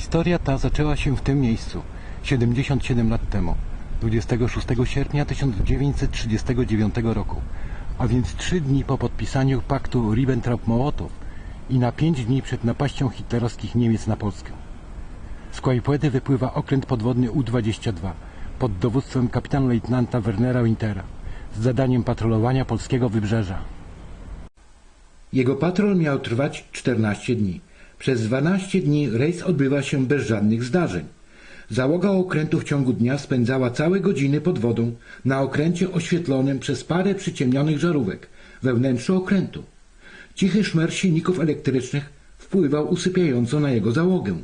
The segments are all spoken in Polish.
Historia ta zaczęła się w tym miejscu 77 lat temu, 26 sierpnia 1939 roku, a więc trzy dni po podpisaniu paktu Ribbentrop-Mołotow i na pięć dni przed napaścią hitlerowskich Niemiec na Polskę. Z Kłajpłedy wypływa okręt podwodny U-22 pod dowództwem kapitan-lejtnanta Wernera Wintera z zadaniem patrolowania polskiego wybrzeża. Jego patrol miał trwać 14 dni. Przez 12 dni rejs odbywa się bez żadnych zdarzeń. Załoga okrętu w ciągu dnia spędzała całe godziny pod wodą na okręcie oświetlonym przez parę przyciemnionych żarówek we wnętrzu okrętu. Cichy szmer silników elektrycznych wpływał usypiająco na jego załogę.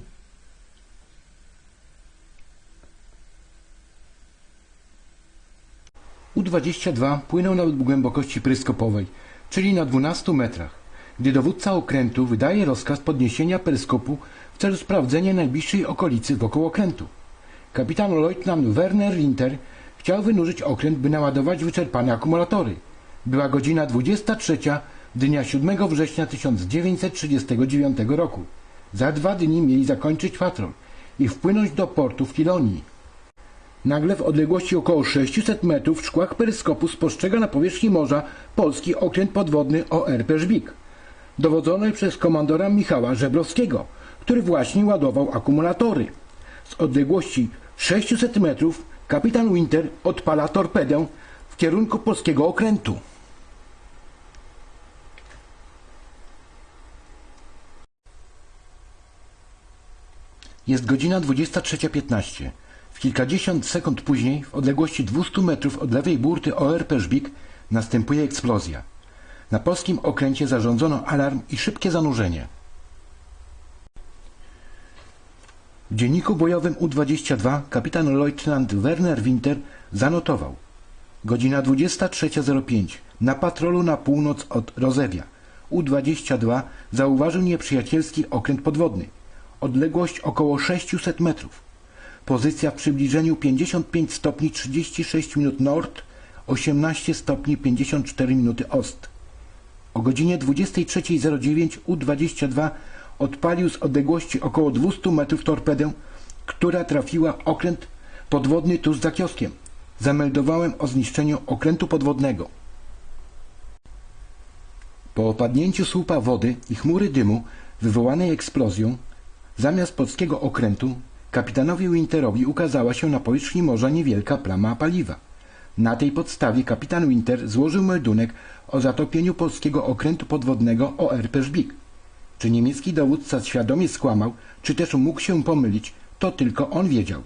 U-22 płynął na głębokości peryskopowej, czyli na 12 metrach, gdy dowódca okrętu wydaje rozkaz podniesienia peryskopu w celu sprawdzenia najbliższej okolicy wokół okrętu. Kapitan leutnant Werner Winter chciał wynurzyć okręt, by naładować wyczerpane akumulatory. Była godzina 23 dnia 7 września 1939 roku. Za dwa dni mieli zakończyć patrol i wpłynąć do portu w Kilonii. Nagle w odległości około 600 metrów w szkłach peryskopu spostrzega na powierzchni morza polski okręt podwodny ORP Żbik, dowodzony przez komandora Michała Żebrowskiego, który właśnie ładował akumulatory. Z odległości 600 metrów kapitan Winter odpala torpedę w kierunku polskiego okrętu. Jest godzina 23.15. W kilkadziesiąt sekund później, w odległości 200 metrów od lewej burty ORP Żbik, następuje eksplozja. Na polskim okręcie zarządzono alarm i szybkie zanurzenie. W dzienniku bojowym U-22 kapitan leutnant Werner Winter zanotował Godzina 23.05 na patrolu na północ od Rozewia. U-22 zauważył nieprzyjacielski okręt podwodny. Odległość około 600 metrów. Pozycja w przybliżeniu 55 stopni 36 minut nord, 18 stopni 54 minuty ost. O godzinie 23.09 U-22 odpalił z odległości około 200 metrów torpedę, która trafiła okręt podwodny tuż za kioskiem. Zameldowałem o zniszczeniu okrętu podwodnego. Po opadnięciu słupa wody i chmury dymu wywołanej eksplozją, zamiast polskiego okrętu kapitanowi Winterowi ukazała się na powierzchni morza niewielka plama paliwa. Na tej podstawie kapitan Winter złożył meldunek o zatopieniu polskiego okrętu podwodnego ORP Żbik. Czy niemiecki dowódca świadomie skłamał, czy też mógł się pomylić, to tylko on wiedział.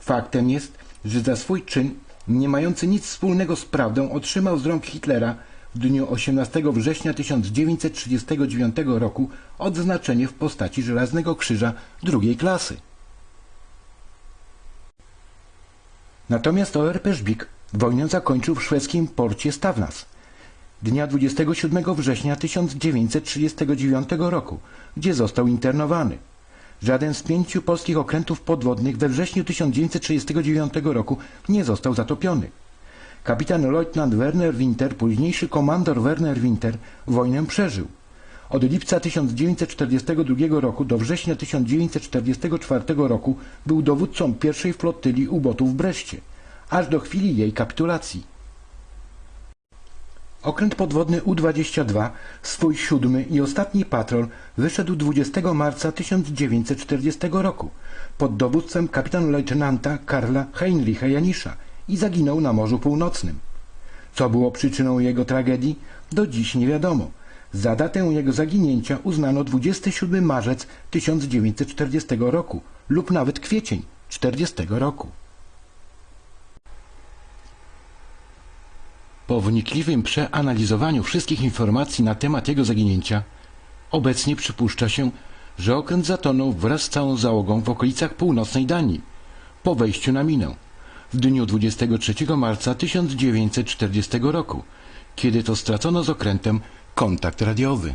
Faktem jest, że za swój czyn, nie mający nic wspólnego z prawdą, otrzymał z rąk Hitlera w dniu 18 września 1939 roku odznaczenie w postaci Żelaznego Krzyża drugiej klasy. Natomiast ORP Żbik wojnę zakończył w szwedzkim porcie Stawnas dnia 27 września 1939 roku, gdzie został internowany. Żaden z pięciu polskich okrętów podwodnych we wrześniu 1939 roku nie został zatopiony. Kapitan leutnant Werner Winter, późniejszy komandor Werner Winter, wojnę przeżył. Od lipca 1942 roku do września 1944 roku był dowódcą pierwszej flotyli ubotów w Breszcie, aż do chwili jej kapitulacji. Okręt podwodny U-22, swój siódmy i ostatni patrol, wyszedł 20 marca 1940 roku pod dowództwem kapitan-lejtnanta Karla Heinricha Janisza i zaginął na Morzu Północnym. Co było przyczyną jego tragedii, do dziś nie wiadomo. Za datę jego zaginięcia uznano 27 marzec 1940 roku lub nawet kwiecień 40 roku. Po wnikliwym przeanalizowaniu wszystkich informacji na temat jego zaginięcia, obecnie przypuszcza się, że okręt zatonął wraz z całą załogą w okolicach północnej Danii, po wejściu na minę, w dniu 23 marca 1940 roku, kiedy to stracono z okrętem kontakt radiowy.